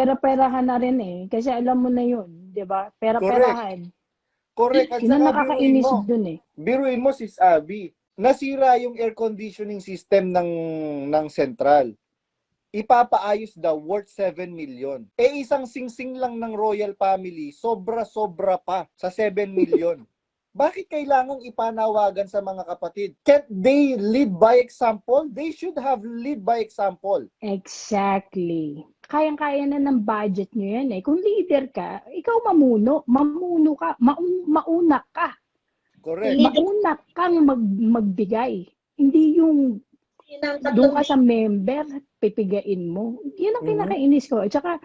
pera-perahan na rin eh. Kasi alam mo na yun, di ba? Pera-perahan. Correct. At Yun ang saka nakakainis biruin mo, dun eh. biruin mo sis Abby, nasira yung air conditioning system ng ng Central. Ipapaayos daw worth 7 million. Eh isang singsing lang ng royal family, sobra-sobra pa sa 7 million. Bakit kailangang ipanawagan sa mga kapatid? Can't they lead by example? They should have lead by example. Exactly. Kayang-kaya na ng budget nyo yan eh. Kung leader ka, ikaw mamuno. Mamuno ka. Maun- mauna ka. Correct. Mauna kang mag magbigay. Hindi yung doon ka sa member, pipigain mo. Yun ang Mhm. pinakainis ko. At saka,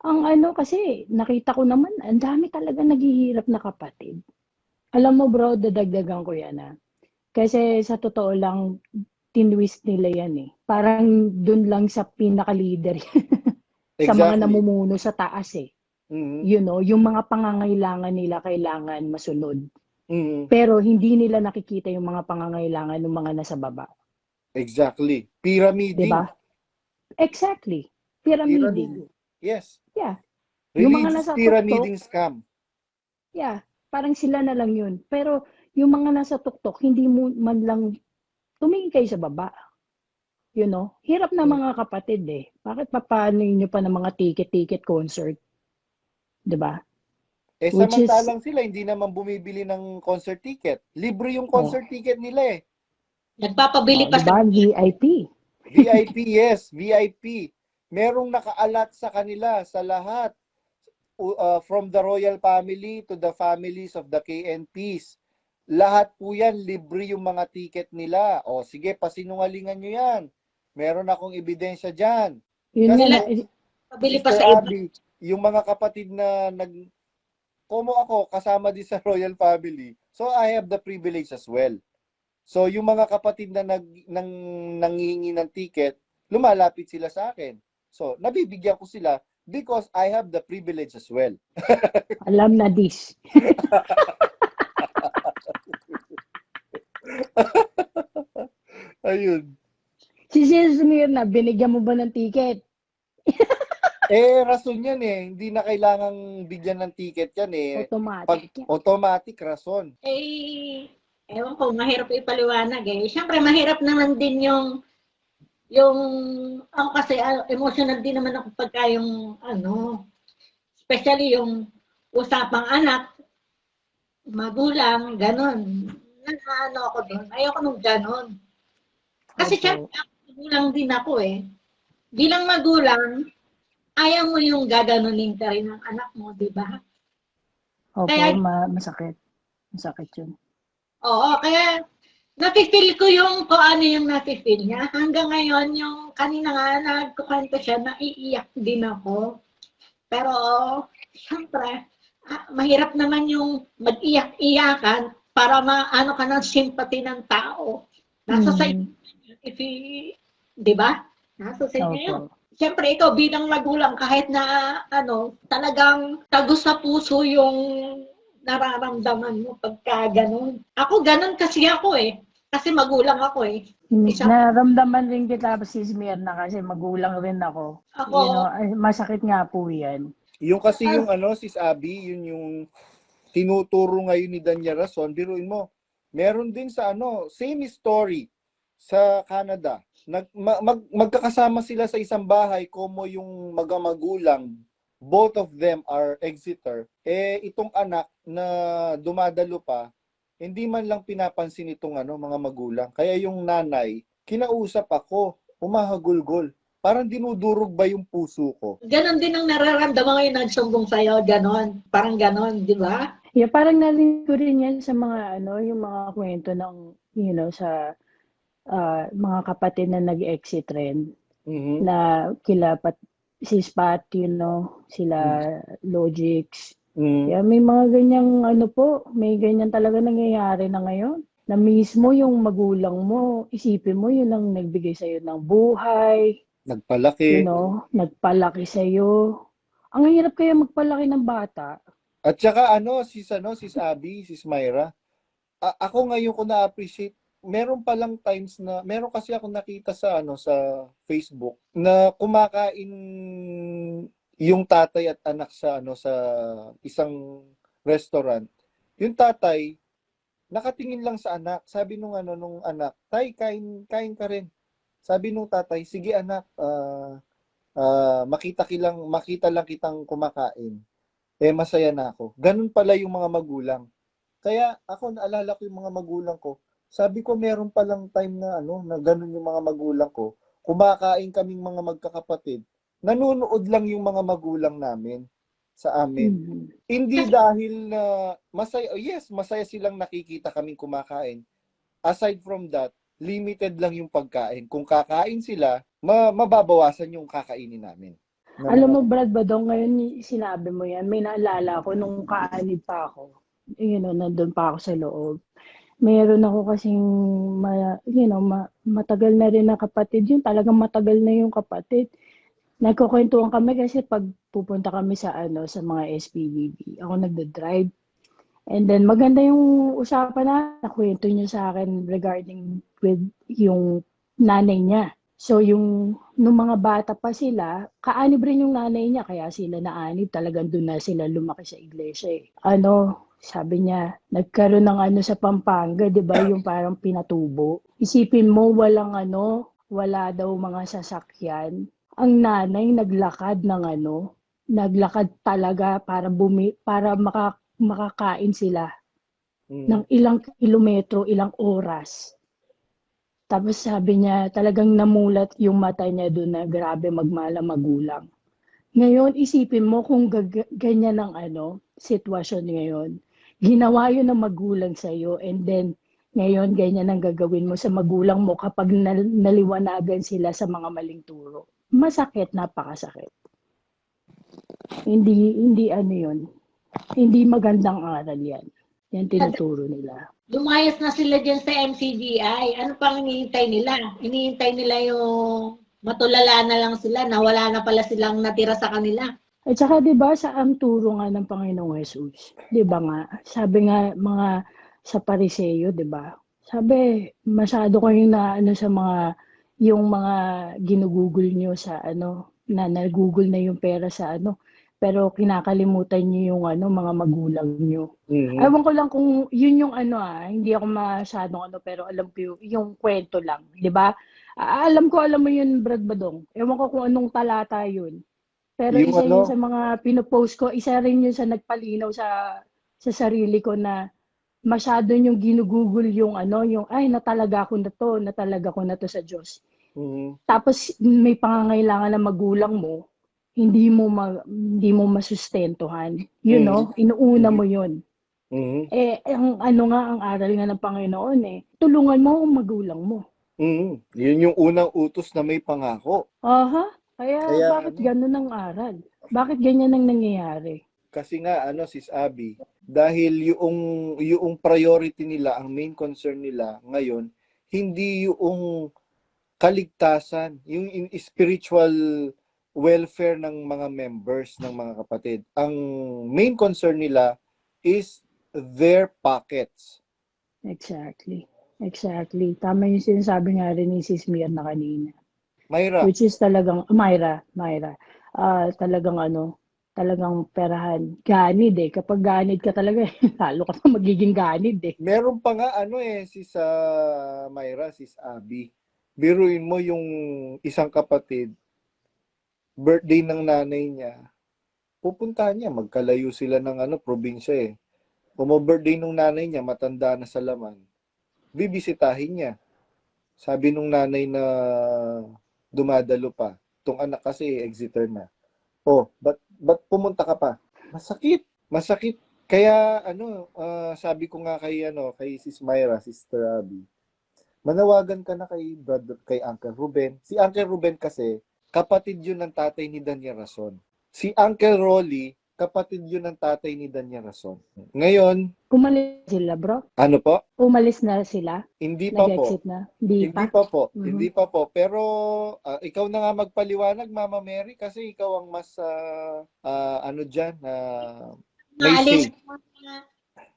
ang ano kasi, nakita ko naman, ang dami talaga naghihirap na kapatid. Alam mo bro, dadagdagan ko yan ah. Kasi sa totoo lang, tinwist nila yan eh. Parang doon lang sa pinaka-leader sa mga namumuno sa taas eh. Mhm. You know, yung mga pangangailangan nila kailangan masunod. Mhm. Pero hindi nila nakikita yung mga pangangailangan ng mga nasa baba. Exactly. Pyramiding. Di ba? Exactly. Pyramiding. Pyramiding. Yes. Yeah. Yung mga Religious nasa pyramiding scam. Yeah. Parang sila na lang yun. Pero yung mga nasa tuktok, hindi mo man lang tumingin kayo sa baba. You know? Hirap na mga kapatid eh. Bakit pa paano nyo pa ng mga ticket-ticket concert? Di ba? Eh, Which is- samantalang sila, hindi naman bumibili ng concert ticket. Libre yung concert ticket nila eh. Nagpapabili Oh, pa di sa? VIP. VIP, yes, VIP. Merong nakaalat sa kanila, sa lahat. Uh, from the royal family to the families of the KNPs. Lahat po yan, libre yung mga ticket nila. O sige, pasinungalingan nyo yan. Meron akong ebidensya dyan. Yun Kasi eh, pabili pa Mr. sa iba. Abby, yung mga kapatid na nag Como ako, kasama din sa royal family. So I have the privilege as well. So yung mga kapatid na nag nang nangingi ng ticket, lumalapit sila sa akin. So nabibigyan ko sila because I have the privilege as well. alam na this. Ayun. Si Sis Mirna, binigyan mo ba ng ticket? Eh rason yan eh, hindi na kailangang bigyan ng ticket yan eh. Pag Automatic. yan. automatic rason. Eh, ewan ko, mahirap ipaliwanag eh. Siyempre, mahirap naman din yung yung ako kasi ah, emotional din naman ako pagka yung ano especially yung usapang anak magulang ganon ano ako doon ayoko nung ganon kasi Opo. syempre magulang din ako eh bilang magulang ayaw mo yung gaganunin ka rin ng anak mo di ba Opo, Kaya- ma- masakit. Masakit yun. Oo, kaya nafe-feel ko yung kung ano yung nafe-feel niya. Hanggang ngayon, yung kanina nga nagkukwento siya, naiiyak din ako. Pero, syempre, ah, mahirap naman yung mag-iyak-iyakan para maano ka ng sympathy ng tao. Nasa sa Mm. if i- di ba? Nasa sa inyo yun. Siyempre, ikaw bilang magulang, kahit na ano, talagang tagos sa puso yung nararamdaman mo pagka ganun. Ako, ganun kasi ako eh. Kasi magulang ako eh. Isa- Naramdaman rin kita si Mirna kasi magulang rin ako. Ako, You know, ay, masakit nga po yan. Yung kasi yung ano, sis Abby, yun yung tinuturo ngayon ni Danya Rason, biruin mo, meron din sa ano, same story sa Canada. Nag, ma- mag, magkakasama sila sa isang bahay, como yung magamagulang, both of them are Exeter. Eh, itong anak na dumadalo pa, hindi man lang pinapansin itong ano, mga magulang. Kaya yung nanay, kinausap ako, umahagulgol. Parang dinudurog ba yung puso ko? ganun din ang nararamdaman ngayon nagsumbong sa'yo. Ganon. Parang ganon, di ba? Yeah, parang narinig ko rin yan sa mga ano, yung mga kwento ng you know sa ah, mga kapatid na nag-exit rin Mhm. na kila pat si Spat, you know, sila Logix. Mhm. Yeah, may mga ganyang ano po, may ganyan talaga nangyayari na ngayon. Na mismo yung magulang mo, isipin mo yun ang nagbigay sa'yo ng buhay, Nagpalaki. you know, nagpalaki sa'yo. Ang hirap kaya magpalaki ng bata. At saka ano, sis ano, sis Abby, sis Myra, a- ako ngayon ko na-appreciate, meron palang times na, meron kasi ako nakita sa ano sa Facebook na kumakain yung tatay at anak sa ano sa isang restaurant. Yung tatay nakatingin lang sa anak. Sabi nung ano nung anak, "Tay, kain kain ka rin." Sabi nung tatay, "Sige anak, ah ah, makita kilang makita lang kitang kumakain." Eh masaya na ako. Ganun pala yung mga magulang. Kaya ako naalala ko yung mga magulang ko. Sabi ko meron palang time na ano, na ganun yung mga magulang ko. Kumakain kaming mga magkakapatid. Nanonood lang yung mga magulang namin sa amin. Mhm. Hindi dahil na masaya, oh yes, masaya silang nakikita kaming kumakain. Aside from that, limited lang yung pagkain. Kung kakain sila, ma- mababawasan yung kakainin namin. Na- Alam mo, Brad Badong, ngayon sinabi mo yan, may naalala ko nung kaanib pa ako. You know, nandun pa ako sa loob. Meron ako kasing, ma, you know, ma, matagal na rin na kapatid yun. Talagang matagal na yung kapatid. Nagkukwentuhan kami kasi pag pupunta kami sa ano sa mga SPVB, ako nagda-drive. And then maganda yung usapan na nakwento niya sa akin regarding with yung nanay niya. So yung nung mga bata pa sila, kaanib rin yung nanay niya kaya sila naanib talagang doon na sila lumaki sa iglesia. Eh. Ano, sabi niya, nagkaroon ng ano sa Pampanga, 'di ba, yung parang pinatubo. Isipin mo walang ano, wala daw mga sasakyan. Ang nanay naglakad ng ano, naglakad talaga para bumi para maka, makakain sila Mm. ng ilang kilometro, ilang oras. Tapos sabi niya, talagang namulat yung mata niya doon na grabe magmala magulang. Ngayon, isipin mo kung ganyan ang ano, sitwasyon ngayon. Ginawa yun ng magulang sa'yo and then ngayon ganyan ang gagawin mo sa magulang mo kapag nal- naliwanagan sila sa mga maling turo. Masakit, napakasakit. Hindi, hindi ano yun. Hindi magandang aral yan. Yan tinuturo nila. Lumayas na sila dyan sa MCGI. Ano pang hinihintay nila? Hinihintay nila yung matulala na lang sila na wala na pala silang natira sa kanila. At saka 'di ba sa ang turo nga ng Panginoong Jesus, 'di ba nga? Sabi nga mga sa Pariseo, 'di ba? Sabi, masyado kayong na ano sa mga yung mga ginugugol nyo sa ano, na nagugol na yung pera sa ano, pero kinakalimutan nyo yung ano, mga magulang nyo. Mhm. Ewan ko lang kung yun yung ano ah, hindi ako masyadong ano, pero alam ko yung, yung kwento lang, 'di ba? Alam ko, alam mo yun, Brad Badong. Ewan ko kung anong talata yun. Pero Yung isa ano? yun sa mga pinopost ko, isa rin yun sa nagpalinaw sa sa sarili ko na masyado yung ginugugol yung ano, yung ay natalaga ko na to, natalaga ko na to sa Diyos. Mhm. Tapos may pangangailangan ng magulang mo, hindi mo ma, hindi mo masustentuhan. You Mm. know, inuuna mo yun. Mhm. Eh, ang ano nga, ang aral nga ng Panginoon eh, tulungan mo ang magulang mo. Mhm. Yun yung unang utos na may pangako. Aha, kaya, Kaya bakit ano? ganun ang aral? Bakit ganyan ang nangyayari? Kasi nga ano sis Abby, dahil yung yung priority nila, ang main concern nila ngayon, hindi yung kaligtasan, yung spiritual welfare ng mga members ng mga kapatid. Ang main concern nila is their pockets. Exactly. Exactly. Tama yung sinasabi nga rin ni Sis Mirna kanina. Mayra, Which is talagang, Myra, Myra, ah talagang ano, talagang perahan. Ganid eh. Kapag ganid ka talaga, lalo ka na magiging ganid eh. meron pa nga ano eh, sis ah, Mayra, sis Abby. Biruin mo yung isang kapatid, birthday ng nanay niya, pupuntahan niya, magkalayo sila ng ano, probinsya eh. Kung birthday ng nanay niya, matanda na sa laman, bibisitahin niya. Sabi nung nanay na dumadalo pa, tong anak kasi exeter na. Oh, ba't, ba't pumunta ka pa? Masakit. Masakit. Kaya ano, ah, sabi ko nga kay ano, kay Sis Myra, Sister Abby, manawagan ka na kay brother, kay Uncle Ruben. Si Uncle Ruben kasi, kapatid yun ng tatay ni Daniel Rason. Si Uncle Rolly, kapatid yun ng tatay ni Daniel Rason. Ngayon, Umalis sila bro? ano po? Umalis na sila? Hindi pa po. Nag-exit na? Hindi Hindi pa? pa po. Mhm. Hindi pa po. Pero ah, ikaw na nga magpaliwanag, Mama Mary, kasi ikaw ang mas ah, ah, ano diyan na may Maalis. say.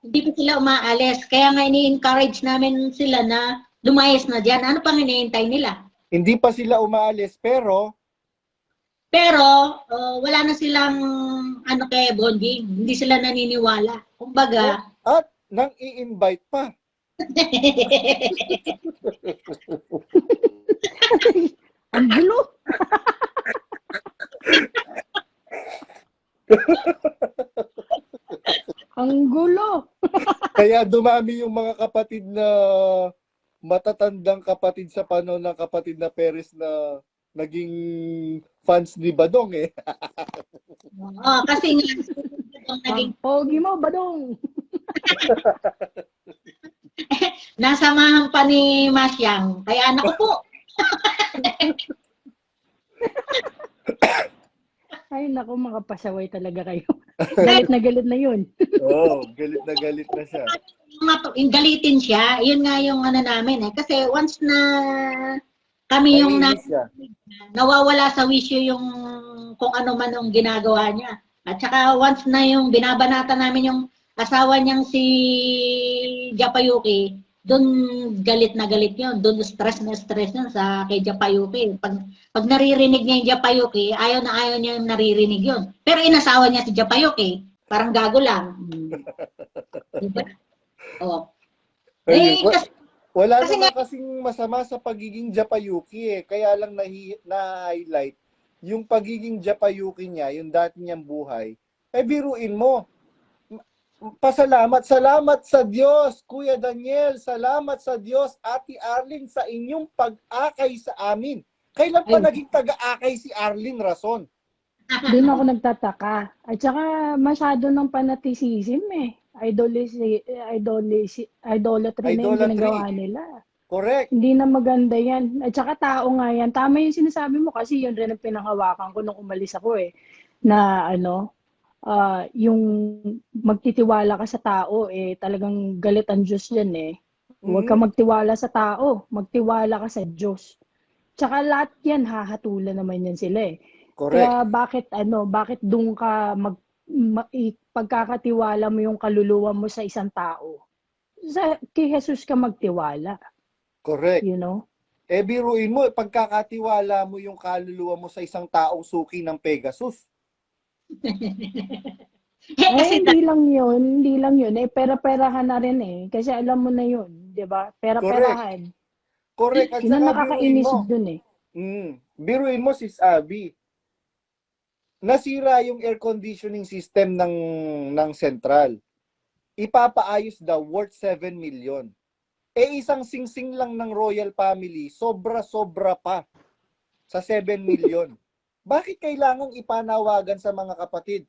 Hindi pa sila umaalis. Kaya nga ini-encourage namin sila na lumayas na dyan. Ano pang hinihintay nila? Hindi pa sila umaalis pero Pero oh, wala na silang ano kay bonding. Hindi sila naniniwala. Kumbaga, At nang i-invite pa. Ang gulo. Ang gulo. Kaya dumami yung mga kapatid na matatandang kapatid sa panahon ng kapatid na Perez na naging fans ni Badong eh. oh, kasi nga yung naging pogi mo, badong. nasamahan pa ni Masyang. Kaya anak ko po, Ay, naku, makapasaway talaga kayo. galit na galit na yun. Oo, oh, galit na galit na siya. Galitin siya, yun nga yung ano namin eh. Kasi once na kami yung na, nawawala sa wisyo yung kung ano man ang ginagawa niya. At saka once na yung binabanata namin yung asawa niyang si Japayuki, doon galit na galit yun. Doon stress na stress yun sa kay Japayuki. Pag, pag naririnig niya yung Japayuki, ayaw na ayaw niya yung naririnig yun. Pero inasawa niya si Japayuki, parang gago lang. Diba? Oh. Eh, kasi, wala kasi naman kasing masama sa pagiging Japayuki eh. Kaya lang nahi, na-highlight yung pagiging Japayuki niya, yung dati niyang buhay. Eh, biruin mo. Pasalamat, salamat sa Diyos, Kuya Daniel. Salamat sa Diyos, Ate Arlene, sa inyong pag-akay sa amin. Kailan pa Ay. naging taga-akay si Arlene Rason? Doon ako nagtataka. At saka masyado ng fanaticism eh. Idolisi, idolisi, idolatry na yung Idolatry. ginagawa nila. Correct. Hindi na maganda yan. At saka tao nga yan. Tama yung sinasabi mo kasi yun rin ang pinanghawakan ko nung umalis ako eh. Na ano, ah, yung magtitiwala ka sa tao eh talagang galit ang Diyos yan eh. Huwag ka Mm, magtiwala sa tao, magtiwala ka sa Diyos. Tsaka lahat yan, hahatulan naman yan sila eh. correct. Kaya bakit ano, bakit doon ka mag ma, pagkakatiwala mo yung kaluluwa mo sa isang tao? Sa kay Jesus ka magtiwala, Correct. you know? Eh, biruin mo, pagkakatiwala mo yung kaluluwa mo sa isang taong suki ng Pegasus. eh, Ay, kasi hindi lang yun, hindi lang yun. Eh, pera-perahan na rin eh. Kasi alam mo na yun, di ba? Pera-perahan. Correct. At Yun ang saka biruin nakakainis mo, dun eh. mm, biruin mo, sis Abby, nasira yung air conditioning system ng, ng Central. Ipapaayos daw, worth 7 million. Eh, isang singsing lang ng royal family, sobra-sobra pa sa 7 million. Bakit kailangang ipanawagan sa mga kapatid?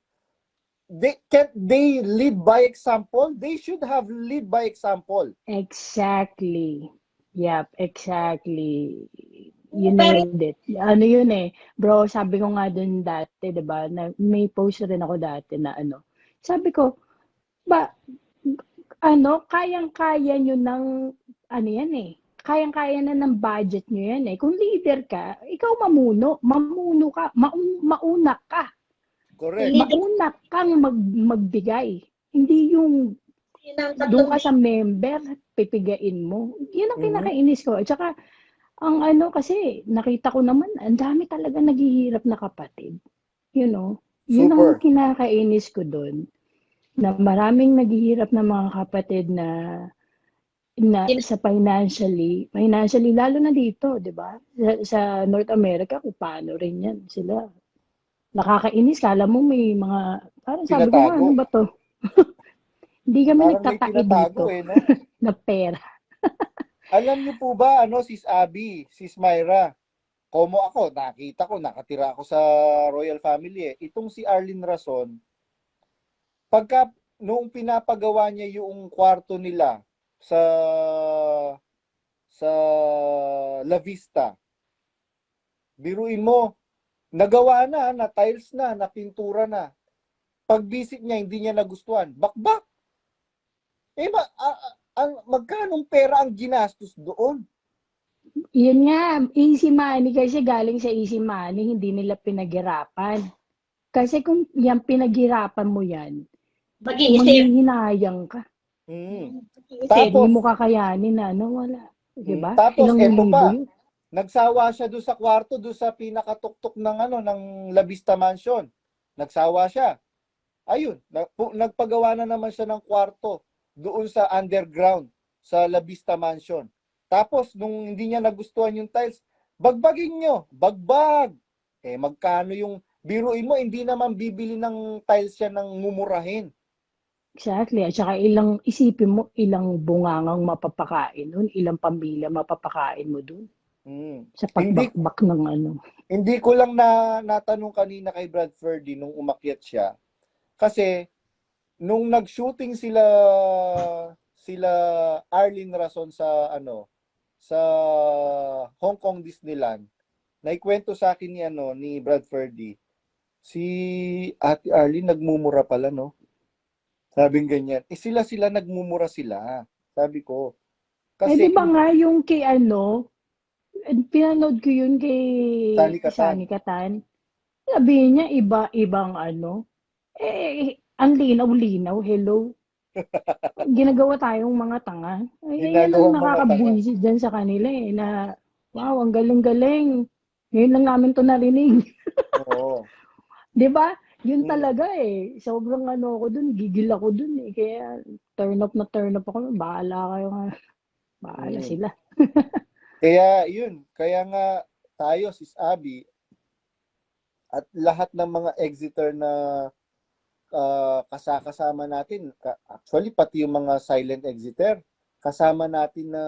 They, can't they lead by example? They should have lead by example. Exactly. Yep, exactly. Yun na yun din. Ano yun eh. Bro, sabi ko nga dun dati, di ba, na may post rin ako dati na ano. Sabi ko, ba, ano, kayang-kaya nyo ng, ano yan eh, kayang-kaya na ng budget nyo yan eh. Kung leader ka, ikaw mamuno, mamuno ka, maun, mauna ka. Correct. Mauna kang mag, magbigay. Hindi yung doon ka sa member, pipigain mo. Yun ang pinakainis ko. At saka, ang ano kasi, nakita ko naman, ang dami talaga naghihirap na kapatid. You know? Yun Super. ang kinakainis ko doon. Na maraming naghihirap na mga kapatid na na sa financially, financially, lalo na dito, di ba? Sa, sa North America, kung paano rin yan. Sila, nakakainis. Kala mo may mga, parang sabi ko ano ba to? Hindi kami Parang dito eh, no? na pera. Alam niyo po ba, ano, sis Abby, sis Myra, Como ako, nakita ko, nakatira ako sa royal family eh. Itong si Arlene Rason, pagka noong pinapagawa niya yung kwarto nila sa sa La Vista, biruin mo, nagawa na, na tiles na, na pintura na. Pag visit niya, hindi niya nagustuhan. Bakbak! Eh, ma, a- ang, magkanong pera ang ginastos doon? Yun nga, easy money kasi galing sa easy money, hindi nila pinaghirapan. Kasi kung yan pinaghirapan mo yan, Mag-iisip. manghihinayang ka. Mm. Tapos- Hindi mo kakayanin na, ano, wala. Diba? Tapos, Ilang eto pa. yun. Nagsawa siya doon sa kwarto, doon sa pinakatuktok ng ano ng La Vista Mansion. Nagsawa siya. Ayun, nagpagawa na naman siya ng kwarto doon sa underground sa La Vista Mansion. Tapos nung hindi niya nagustuhan yung tiles, bagbagin nyo, bagbag. Eh magkano yung biruin mo, hindi naman bibili ng tiles siya ng mumurahin. Exactly. At saka ilang, isipin mo, ilang bungangang mapapakain nun, ilang pamilya mapapakain mo dun. Mm. Sa Hindi- pagbakbak ng ano. Hindi ko lang na natanong kanina kay Brad Ferdy nung umakyat siya. Kasi nung nag-shooting sila sila Arlene Rason sa ano sa Hong Kong Disneyland, naikwento sa akin ni ano ni Brad Ferdy. Si Ate Arlene nagmumura pala no. Sabing ganyan. Eh sila sila nagmumura sila. Sabi ko. eh, di ba nga yung kay ano, pinanood ko yun kay Sani Catan. Sani Catan. Sabihin niya, iba, ibang ano. Eh, ang linaw-linaw, hello. Ginagawa tayong mga tanga. Ay, yan ang nakakabuisit dyan sa kanila eh, na, wow, ang galing-galing. Ngayon lang namin to narinig. Oo. Di ba? Yun Mm. talaga eh. Sobrang ano ako dun, gigil ako dun eh. Kaya turn up na turn up ako. Bahala kayo nga. Bahala Mm. sila. Kaya yun, kaya nga tayo, sis Abby, at lahat ng mga exeter na ah, kasakasama natin, actually pati yung mga silent exeter, kasama natin na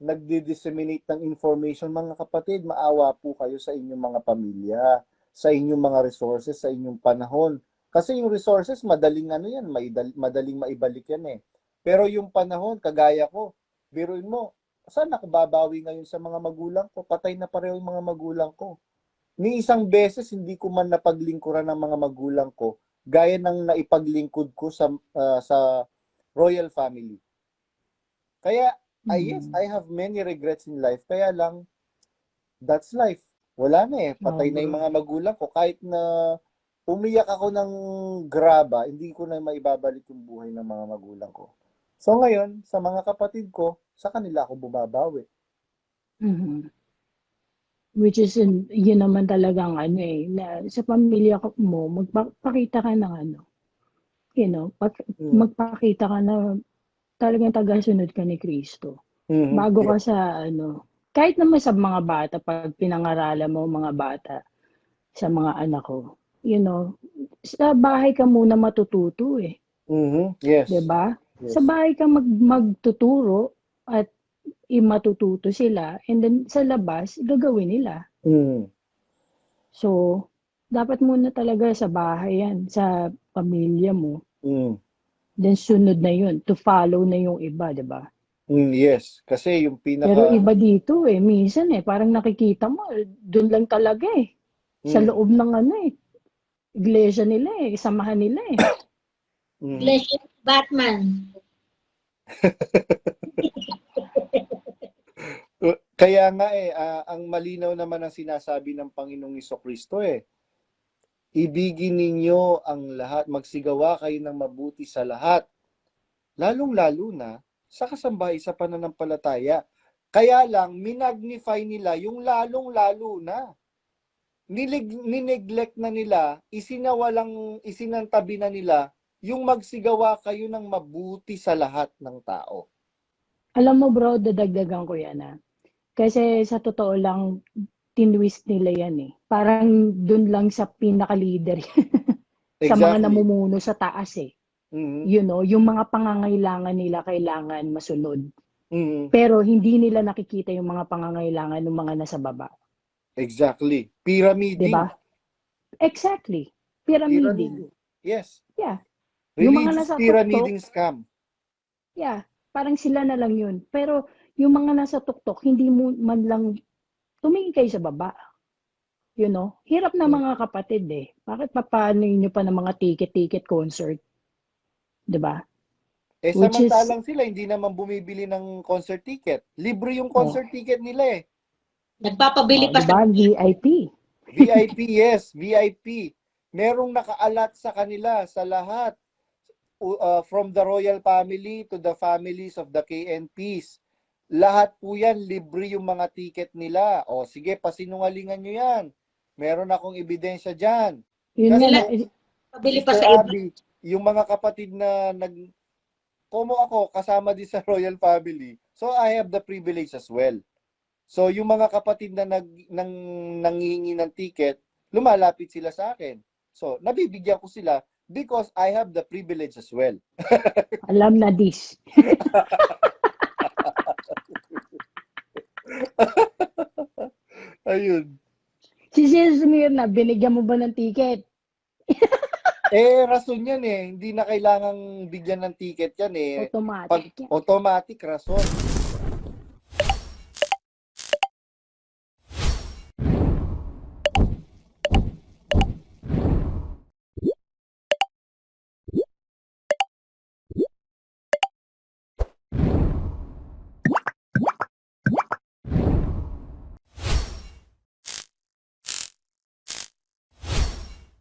nagdi-disseminate ng information, mga kapatid, maawa po kayo sa inyong mga pamilya, sa inyong mga resources, sa inyong panahon. Kasi yung resources, madaling ano yan, madaling maibalik yan eh. Pero yung panahon, kagaya ko, biruin mo, saan ako ngayon sa mga magulang ko? Patay na pareho yung mga magulang ko. Ni isang beses hindi ko man napaglingkuran ng mga magulang ko gaya ng naipaglingkod ko sa ah, sa royal family. Kaya I yes. I have many regrets in life. Kaya lang that's life. Wala na eh. Patay na yung mga magulang ko kahit na umiyak ako ng graba, hindi ko na maibabalik yung buhay ng mga magulang ko. So ngayon, sa mga kapatid ko, sa kanila ako bumabawi. Mhm. Which is, yun yun naman talagang ano eh, na sa pamilya ko- mo, magpakita ka ng ano, you know, pag, Mm. magpakita ka na talagang tagasunod ka ni Kristo. Mhm. Bago ka sa ano, kahit naman sa mga bata, pag pinangaralan mo mga bata, sa mga anak ko, you know, sa bahay ka muna matututo eh, Mhm. Yes. 'di ba? Yes. Sa bahay ka mag, magtuturo at matututo sila and then sa labas gagawin nila. Mhm. So, dapat muna talaga sa bahay yan, sa pamilya mo. Mhm. Then sunod na yun, to follow na yung iba, 'di ba? Mm, yes, kasi yung pinaka Pero iba dito eh, minsan eh, parang nakikita mo, doon lang talaga eh. Sa Mm, loob ng ano eh, iglesia nila eh, samahan nila eh. mm. Legend Batman. Uh, Kaya nga eh, ah, ang malinaw naman ang sinasabi ng Panginoong Kristo eh. Ibigin ninyo ang lahat, magsigawa kayo ng mabuti sa lahat. Lalong-lalo na sa kasambahay sa pananampalataya. Kaya lang, minagnify nila yung lalong-lalo na. Nilig, nineglect na nila, isinawalang, isinantabi na nila yung magsigawa kayo ng mabuti sa lahat ng tao. Alam mo bro, dadagdagan ko yan ah. Kasi sa totoo lang, tinwist nila yan eh. Parang dun lang sa pinaka-leader, sa mga namumuno sa taas eh. Mhm. You know, yung mga pangangailangan nila kailangan masunod. Mhm. Pero hindi nila nakikita yung mga pangangailangan ng mga nasa baba. Exactly. Pyramiding. Di ba? Exactly. Pyramiding. Pyramiding. Yes. Yeah. Yung mga Religious nasa pyramiding scam. Yeah, parang sila na lang yun. Pero yung mga nasa tuktok, hindi mo man lang tumingin kayo sa baba. You know? Hirap na Hmm. mga kapatid eh. Bakit papaano nyo pa ng mga ticket-ticket concert? 'Di ba? Eh, Which is- samantalang sila, hindi naman bumibili ng concert ticket. Libre yung concert ticket nila eh. Nagpapabili Oh, pa diba? sa VIP. VIP, yes. VIP. Merong nakaalat sa kanila, sa lahat. Uh, from the royal family to the families of the KNPs. Lahat po yan, libre yung mga ticket nila. O sige, pasinungalingan nyo yan. Meron akong ebidensya dyan. Yun Kasi- eh, Pabili pa sa iba. Abby, yung mga kapatid na nag Como ako, kasama din sa royal family. So I have the privilege as well. So yung mga kapatid na nag, nang, nangihingi ng ticket, lumalapit sila sa akin. So nabibigyan ko sila because I have the privilege as well. alam na this. Ayun. Si Sis Mirna, binigyan mo ba ng ticket? Eh, rason yan eh. Hindi na kailangang bigyan ng ticket yan eh. Automatic. Pag automatic rason.